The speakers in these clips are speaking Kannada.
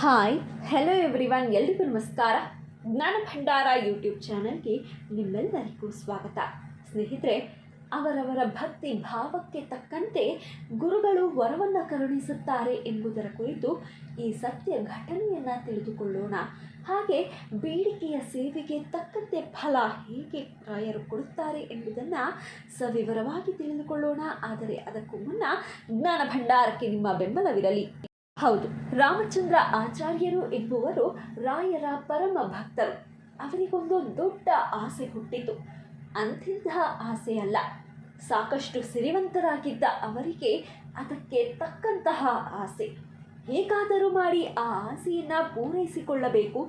ಹಾಯ್ ಹೆಲೋ ಎವ್ರಿವನ್ ಎಲ್ರಿಗೂ ನಮಸ್ಕಾರ. ಜ್ಞಾನ ಭಂಡಾರ ಯೂಟ್ಯೂಬ್ ಚಾನಲ್ಗೆ ನಿಮ್ಮೆಲ್ಲರಿಗೂ ಸ್ವಾಗತ. ಸ್ನೇಹಿತರೆ, ಅವರವರ ಭಕ್ತಿ ಭಾವಕ್ಕೆ ತಕ್ಕಂತೆ ಗುರುಗಳು ವರವನ್ನು ಕರುಣಿಸುತ್ತಾರೆ ಎಂಬುದರ ಕುರಿತು ಈ ಸತ್ಯ ಘಟನೆಯನ್ನು ತಿಳಿದುಕೊಳ್ಳೋಣ. ಹಾಗೆ ಬೇಡಿಕೆಯ ಸೇವೆಗೆ ತಕ್ಕಂತೆ ಫಲ ಹೇಗೆ ರಾಯರು ಕೊಡುತ್ತಾರೆ ಎಂಬುದನ್ನು ಸವಿವರವಾಗಿ ತಿಳಿದುಕೊಳ್ಳೋಣ. ಆದರೆ ಅದಕ್ಕೂ ಮುನ್ನ ಜ್ಞಾನ ಭಂಡಾರಕ್ಕೆ ನಿಮ್ಮ ಬೆಂಬಲವಿರಲಿ. ಹೌದು, ರಾಮಚಂದ್ರ ಆಚಾರ್ಯರು ಎಂಬುವರು ರಾಯರ ಪರಮ ಭಕ್ತರು. ಅವರಿಗೊಂದು ದೊಡ್ಡ ಆಸೆ ಹುಟ್ಟಿತು. ಅಂತಿಂತಹ ಆಸೆ ಅಲ್ಲ ಸಾಕಷ್ಟು ಸಿರಿವಂತರಾಗಿದ್ದ ಅವರಿಗೆ ಅದಕ್ಕೆ ತಕ್ಕಂತಹ ಆಸೆ. ಹೇಗಾದರೂ ಮಾಡಿ ಆ ಆಸೆಯನ್ನು ಪೂರೈಸಿಕೊಳ್ಳಬೇಕು.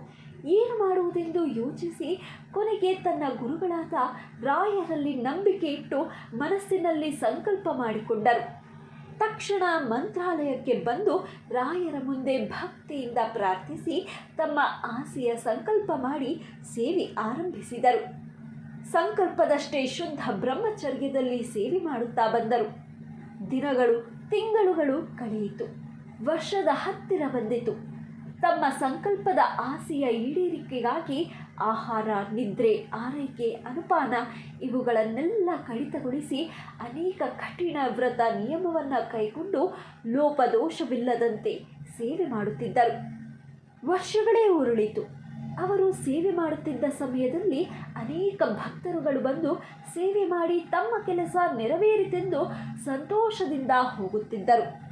ಏನು ಮಾಡುವುದೆಂದು ಯೋಚಿಸಿ ಕೊನೆಗೆ ತನ್ನ ಗುರುಗಳಾದ ರಾಯರಲ್ಲಿ ನಂಬಿಕೆ ಇಟ್ಟು ಮನಸ್ಸಿನಲ್ಲಿ ಸಂಕಲ್ಪ ಮಾಡಿಕೊಂಡರು. ತಕ್ಷಣ ಮಂತ್ರಾಲಯಕ್ಕೆ ಬಂದು ರಾಯರ ಮುಂದೆ ಭಕ್ತಿಯಿಂದ ಪ್ರಾರ್ಥಿಸಿ ತಮ್ಮ ಆಸೆಯ ಸಂಕಲ್ಪ ಮಾಡಿ ಸೇವೆ ಆರಂಭಿಸಿದರು. ಸಂಕಲ್ಪದಷ್ಟೇ ಶುದ್ಧ ಬ್ರಹ್ಮಚರ್ಯದಲ್ಲಿ ಸೇವೆ ಮಾಡುತ್ತಾ ಬಂದರು. ದಿನಗಳು, ತಿಂಗಳುಗಳು ಕಳೆಯಿತು. ವರ್ಷದ ಹತ್ತಿರ ಬಂದಿತು. ತಮ್ಮ ಸಂಕಲ್ಪದ ಆಸೆಯ ಈಡೇರಿಕೆಗಾಗಿ ಆಹಾರ, ನಿದ್ರೆ, ಆರೈಕೆ, ಅನುಪಾನ ಇವುಗಳನ್ನೆಲ್ಲ ಕಡಿತಗೊಳಿಸಿ ಅನೇಕ ಕಠಿಣ ವ್ರತ ನಿಯಮವನ್ನು ಕೈಗೊಂಡು ಲೋಪದೋಷವಿಲ್ಲದಂತೆ ಸೇವೆ ಮಾಡುತ್ತಿದ್ದರು. ವರ್ಷಗಳೇ ಉರುಳಿತು. ಅವರು ಸೇವೆ ಮಾಡುತ್ತಿದ್ದ ಸಮಯದಲ್ಲಿ ಅನೇಕ ಭಕ್ತರುಗಳು ಬಂದು ಸೇವೆ ಮಾಡಿ ತಮ್ಮ ಕೆಲಸ ನೆರವೇರಿತೆಂದು ಸಂತೋಷದಿಂದ ಹೋಗುತ್ತಿದ್ದರು.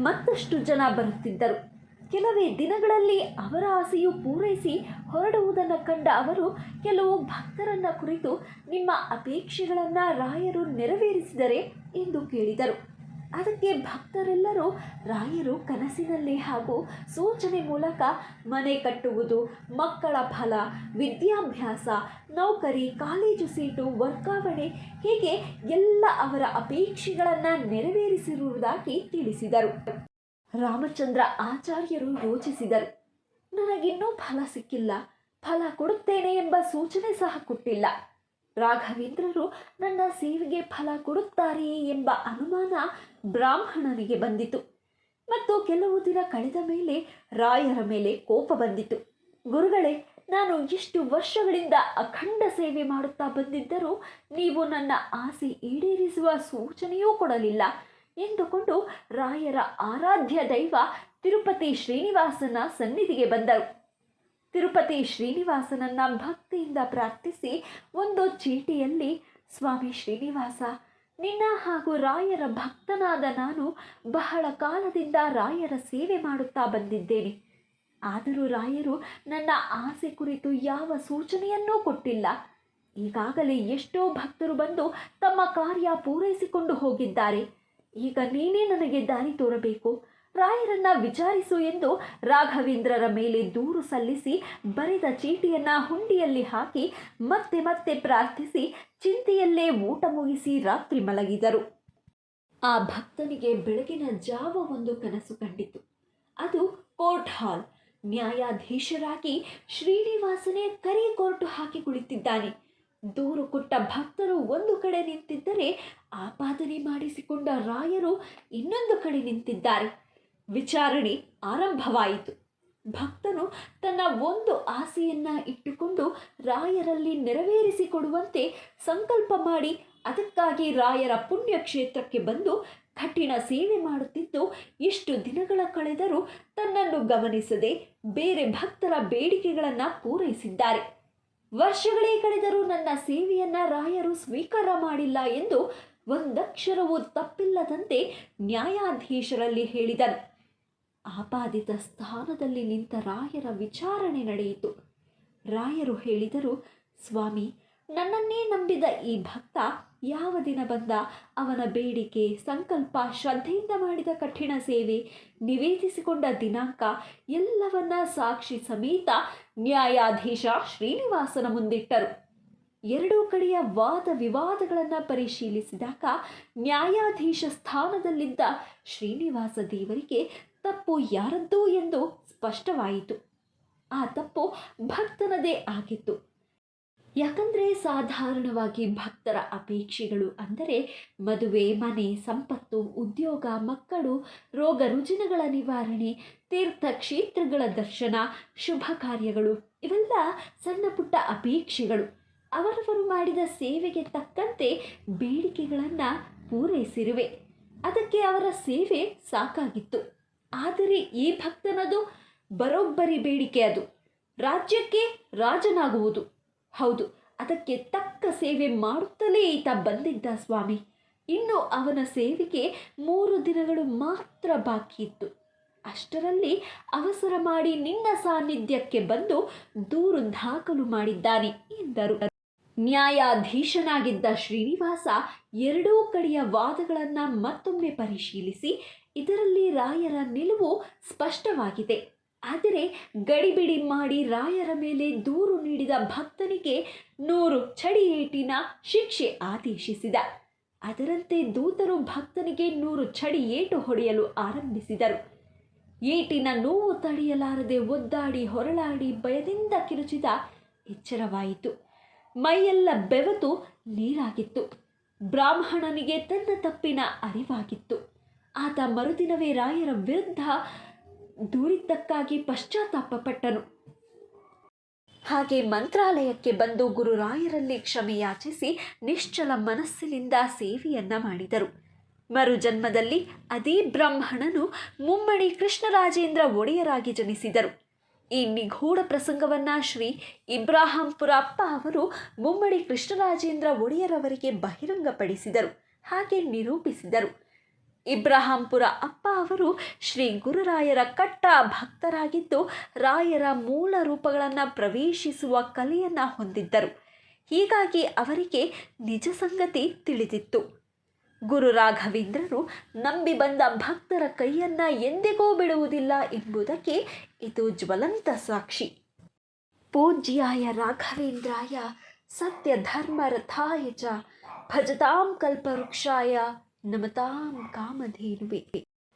ಮತ್ತಷ್ಟು ಜನ ಬರುತ್ತಿದ್ದರು. ಕೆಲವೇ ದಿನಗಳಲ್ಲಿ ಅವರ ಆಸೆಯು ಪೂರೈಸಿ ಹೊರಡುವುದನ್ನು ಕಂಡ ಅವರು ಕೆಲವು ಭಕ್ತರನ್ನ ಕುರಿತು ನಿಮ್ಮ ಅಪೇಕ್ಷೆಗಳನ್ನು ರಾಯರು ನೆರವೇರಿಸಿದರೆ ಎಂದು ಕೇಳಿದರು. ಅದಕ್ಕೆ ಭಕ್ತರೆಲ್ಲರೂ ರಾಯರು ಕನಸಿನಲ್ಲಿ ಹಾಗೂ ಸೂಚನೆ ಮೂಲಕ ಮನೆ ಕಟ್ಟುವುದು, ಮಕ್ಕಳ ಫಲ, ವಿದ್ಯಾಭ್ಯಾಸ, ನೌಕರಿ, ಕಾಲೇಜು ಸೀಟು, ವರ್ಗಾವಣೆ ಹೀಗೆ ಎಲ್ಲ ಅವರ ಅಪೇಕ್ಷೆಗಳನ್ನು ನೆರವೇರಿಸಿರುವುದಾಗಿ ತಿಳಿಸಿದರು. ರಾಮಚಂದ್ರ ಆಚಾರ್ಯರು ಯೋಚಿಸಿದರು. ನನಗಿನ್ನೂ ಫಲ ಸಿಕ್ಕಿಲ್ಲ. ಫಲ ಕೊಡುತ್ತೇನೆ ಎಂಬ ಸೂಚನೆ ಸಹ ಕೊಟ್ಟಿಲ್ಲ. ರಾಘವೇಂದ್ರರು ನನ್ನ ಸೇವೆಗೆ ಫಲ ಕೊಡುತ್ತಾರೆಯೇ ಎಂಬ ಅನುಮಾನ ಬ್ರಾಹ್ಮಣನಿಗೆ ಬಂದಿತು. ಮತ್ತು ಕೆಲವು ದಿನ ಕಳೆದ ಮೇಲೆ ರಾಯರ ಮೇಲೆ ಕೋಪ ಬಂದಿತು. ಗುರುಗಳೇ, ನಾನು ಇಷ್ಟು ವರ್ಷಗಳಿಂದ ಅಖಂಡ ಸೇವೆ ಮಾಡುತ್ತಾ ಬಂದಿದ್ದರೂ ನೀವು ನನ್ನ ಆಸೆ ಈಡೇರಿಸುವ ಸೂಚನೆಯೂ ಕೊಡಲಿಲ್ಲ. ಎಂದುಕೊಂಡು ರಾಯರ ಆರಾಧ್ಯ ದೈವ ತಿರುಪತಿ ಶ್ರೀನಿವಾಸನ ಸನ್ನಿಧಿಗೆ ಬಂದರು. ತಿರುಪತಿ ಶ್ರೀನಿವಾಸನನ್ನ ಭಕ್ತಿಯಿಂದ ಪ್ರಾರ್ಥಿಸಿ ಒಂದು ಚೀಟಿಯಲ್ಲಿ, ಸ್ವಾಮಿ ಶ್ರೀನಿವಾಸ, ನಿನ್ನ ಹಾಗೂ ರಾಯರ ಭಕ್ತನಾದ ನಾನು ಬಹಳ ಕಾಲದಿಂದ ರಾಯರ ಸೇವೆ ಮಾಡುತ್ತಾ ಬಂದಿದ್ದೇನೆ. ಆದರೂ ರಾಯರು ನನ್ನ ಆಸೆ ಕುರಿತು ಯಾವ ಸೂಚನೆಯನ್ನೂ ಕೊಟ್ಟಿಲ್ಲ. ಈಗಾಗಲೇ ಎಷ್ಟೋ ಭಕ್ತರು ಬಂದು ತಮ್ಮ ಕಾರ್ಯ ಪೂರೈಸಿಕೊಂಡು ಹೋಗಿದ್ದಾರೆ. ಈಗ ನೀನೇ ನನಗೆ ದಾರಿ ತೋರಬೇಕು. ರಾಯರನ್ನ ವಿಚಾರಿಸು ಎಂದು ರಾಘವೇಂದ್ರರ ಮೇಲೆ ದೂರು ಸಲ್ಲಿಸಿ ಬರೆದ ಚೀಟಿಯನ್ನ ಹುಂಡಿಯಲ್ಲಿ ಹಾಕಿ ಮತ್ತೆ ಮತ್ತೆ ಪ್ರಾರ್ಥಿಸಿ ಚಿಂತೆಯಲ್ಲೇ ಊಟ ಮುಗಿಸಿ ರಾತ್ರಿ ಮಲಗಿದರು. ಆ ಭಕ್ತನಿಗೆ ಬೆಳಗಿನ ಜಾವ ಒಂದು ಕನಸು ಕಂಡಿತು. ಅದು ಕೋರ್ಟ್ ಹಾಲ್. ನ್ಯಾಯಾಧೀಶರಾಗಿ ಶ್ರೀನಿವಾಸನೇ ಕರಿ ಕೋರ್ಟು ಹಾಕಿ ಕುಳಿತಿದ್ದಾನೆ. ದೂರು ಕೊಟ್ಟ ಭಕ್ತರು ಒಂದು ಕಡೆ ನಿಂತಿದ್ದರೆ ಆಪಾದನೆ ಮಾಡಿಸಿಕೊಂಡ ರಾಯರು ಇನ್ನೊಂದು ಕಡೆ ನಿಂತಿದ್ದಾರೆ. ವಿಚಾರಣೆ ಆರಂಭವಾಯಿತು. ಭಕ್ತನು ತನ್ನ ಒಂದು ಆಸೆಯನ್ನು ಇಟ್ಟುಕೊಂಡು ರಾಯರಲ್ಲಿ ನೆರವೇರಿಸಿಕೊಡುವಂತೆ ಸಂಕಲ್ಪ ಮಾಡಿ ಅದಕ್ಕಾಗಿ ರಾಯರ ಪುಣ್ಯಕ್ಷೇತ್ರಕ್ಕೆ ಬಂದು ಕಠಿಣ ಸೇವೆ ಮಾಡುತ್ತಿದ್ದು ಇಷ್ಟು ದಿನಗಳ ಕಳೆದರೂ ತನ್ನನ್ನು ಗಮನಿಸದೆ ಬೇರೆ ಭಕ್ತರ ಬೇಡಿಕೆಗಳನ್ನು ಪೂರೈಸಿದ್ದಾರೆ. ವರ್ಷಗಳೇ ಕಳೆದರೂ ನನ್ನ ಸೇವೆಯನ್ನ ರಾಯರು ಸ್ವೀಕಾರ ಮಾಡಿಲ್ಲ ಎಂದು ಒಂದಕ್ಷರವೂ ತಪ್ಪಿಲ್ಲದಂತೆ ನ್ಯಾಯಾಧೀಶರಲ್ಲಿ ಹೇಳಿದನು. ಆಪಾದಿತ ಸ್ಥಾನದಲ್ಲಿ ನಿಂತ ರಾಯರ ವಿಚಾರಣೆ ನಡೆಯಿತು. ರಾಯರು ಹೇಳಿದರು, ಸ್ವಾಮಿ, ನನ್ನನ್ನೇ ನಂಬಿದ ಈ ಭಕ್ತ ಯಾವ ದಿನ ಬಂದ ಅವನ ಬೇಡಿಕೆ, ಸಂಕಲ್ಪ, ಶ್ರದ್ಧೆಯಿಂದ ಮಾಡಿದ ಕಠಿಣ ಸೇವೆ, ನಿವೇದಿಸಿಕೊಂಡ ದಿನಾಂಕ ಎಲ್ಲವನ್ನ ಸಾಕ್ಷಿ ಸಮೇತ ನ್ಯಾಯಾಧೀಶ ಶ್ರೀನಿವಾಸನ ಮುಂದಿಟ್ಟರು. ಎರಡೂ ಕಡೆಯ ವಾದ ವಿವಾದಗಳನ್ನು ಪರಿಶೀಲಿಸಿದಾಗ ನ್ಯಾಯಾಧೀಶ ಸ್ಥಾನದಲ್ಲಿದ್ದ ಶ್ರೀನಿವಾಸ ದೇವರಿಗೆ ತಪ್ಪು ಯಾರದ್ದು ಎಂದು ಸ್ಪಷ್ಟವಾಯಿತು. ಆ ತಪ್ಪು ಭಕ್ತನದೇ ಆಗಿತ್ತು. ಯಾಕಂದರೆ ಸಾಧಾರಣವಾಗಿ ಭಕ್ತರ ಅಪೇಕ್ಷೆಗಳು ಅಂದರೆ ಮದುವೆ, ಮನೆ, ಸಂಪತ್ತು, ಉದ್ಯೋಗ, ಮಕ್ಕಳು, ರೋಗ ರುಜಿನಗಳ ನಿವಾರಣೆ ತೀರ್ಥಕ್ಷೇತ್ರಗಳ ದರ್ಶನ, ಶುಭ ಕಾರ್ಯಗಳು ಇವೆಲ್ಲ ಸಣ್ಣ ಪುಟ್ಟ ಅಪೇಕ್ಷೆಗಳು. ಅವರವರು ಮಾಡಿದ ಸೇವೆಗೆ ತಕ್ಕಂತೆ ಬೇಡಿಕೆಗಳನ್ನು ಪೂರೈಸಿರುವೆ. ಅದಕ್ಕೆ ಅವರ ಸೇವೆ ಸಾಕಾಗಿತ್ತು. ಆದರೆ ಈ ಭಕ್ತನದು ಬರೋಬ್ಬರಿ ಬೇಡಿಕೆ ಅದು. ರಾಜ್ಯಕ್ಕೆ ರಾಜನಾಗುವುದು. ಹೌದು, ಅದಕ್ಕೆ ತಕ್ಕ ಸೇವೆ ಮಾಡುತ್ತಲೇ ಈತ ಬಂದಿದ್ದ ಸ್ವಾಮಿ. ಇನ್ನು ಅವನ ಸೇವೆಗೆ ಮೂರು ದಿನಗಳು ಮಾತ್ರ ಬಾಕಿ ಇತ್ತು. ಅಷ್ಟರಲ್ಲಿ ಅವಸರ ಮಾಡಿ ನಿನ್ನ ಸಾನ್ನಿಧ್ಯಕ್ಕೆ ಬಂದು ದೂರು ದಾಖಲು ಮಾಡಿದ್ದಾನೆ ಎಂದರು. ನ್ಯಾಯಾಧೀಶನಾಗಿದ್ದ ಶ್ರೀನಿವಾಸ ಎರಡೂ ಕಡೆಯ ವಾದಗಳನ್ನು ಮತ್ತೊಮ್ಮೆ ಪರಿಶೀಲಿಸಿ ಇದರಲ್ಲಿ ರಾಯರ ನಿಲುವು ಸ್ಪಷ್ಟವಾಗಿದೆ. ಆದರೆ ಗಡಿಬಿಡಿ ಮಾಡಿ ರಾಯರ ಮೇಲೆ ದೂರು ನೀಡಿದ ಭಕ್ತನಿಗೆ ನೂರು ಚಡಿಯೇಟಿನ ಶಿಕ್ಷೆ ಆದೇಶಿಸಿದ. ಅದರಂತೆ ದೂತರು ಭಕ್ತನಿಗೆ ನೂರು ಚಡಿ ಏಟು ಹೊಡೆಯಲು ಆರಂಭಿಸಿದರು. ಏಟಿನ ನೋವು ತಡೆಯಲಾರದೆ ಒದ್ದಾಡಿ ಹೊರಳಾಡಿ ಭಯದಿಂದ ಕಿರುಚಿದ ಎಚ್ಚರವಾಯಿತು. ಮೈಯೆಲ್ಲ ಬೆವತು ನೀರಾಗಿತ್ತು. ಬ್ರಾಹ್ಮಣನಿಗೆ ತನ್ನ ತಪ್ಪಿನ ಅರಿವಾಗಿತ್ತು. ಆತ ಮರುದಿನವೇ ರಾಯರ ವಿರುದ್ಧ ದೂರಿದ್ದಕ್ಕಾಗಿ ಪಶ್ಚಾತ್ತಾಪಪಟ್ಟನು ಹಾಗೆ ಮಂತ್ರಾಲಯಕ್ಕೆ ಬಂದು ಗುರುರಾಯರಲ್ಲಿ ಕ್ಷಮೆ ಯಾಚಿಸಿ ನಿಶ್ಚಲ ಮನಸ್ಸಿನಿಂದ ಸೇವೆಯನ್ನ ಮಾಡಿದರು. ಮರುಜನ್ಮದಲ್ಲಿ ಅದೇ ಬ್ರಾಹ್ಮಣನು ಮುಮ್ಮಡಿ ಕೃಷ್ಣರಾಜೇಂದ್ರ ಒಡೆಯರಾಗಿ ಜನಿಸಿದರು. ಈ ನಿಗೂಢ ಪ್ರಸಂಗವನ್ನು ಶ್ರೀ ಇಬ್ರಾಹಿಂಪುರ ಅಪ್ಪ ಅವರು ಮುಮ್ಮಡಿ ಕೃಷ್ಣರಾಜೇಂದ್ರ ಒಡೆಯರವರಿಗೆ ಬಹಿರಂಗಪಡಿಸಿದರು, ಹಾಗೆ ನಿರೂಪಿಸಿದರು. ಇಬ್ರಾಹಂಪುರ ಅಪ್ಪ ಅವರು ಶ್ರೀ ಗುರುರಾಯರ ಕಟ್ಟ ಭಕ್ತರಾಗಿದ್ದು ರಾಯರ ಮೂಲ ರೂಪಗಳನ್ನು ಪ್ರವೇಶಿಸುವ ಕಲೆಯನ್ನು ಹೊಂದಿದ್ದರು. ಹೀಗಾಗಿ ಅವರಿಗೆ ನಿಜ ಸಂಗತಿ ತಿಳಿದಿತ್ತು. ಗುರು ರಾಘವೇಂದ್ರರು ನಂಬಿ ಬಂದ ಭಕ್ತರ ಕೈಯನ್ನ ಎಂದಿಗೂ ಬಿಡುವುದಿಲ್ಲ ಎಂಬುದಕ್ಕೆ ಇದು ಜ್ವಲಂತ ಸಾಕ್ಷಿ. ಪೂಜ್ಯಾಯ ರಾಘವೇಂದ್ರಾಯ ಸತ್ಯ ಧರ್ಮ ರಥಾಯ ಚ ಭಜತಾಂ ಕಲ್ಪವೃಕ್ಷಾಯ ನಮತಾಂ ಕಾಮಧೇನುವೆ.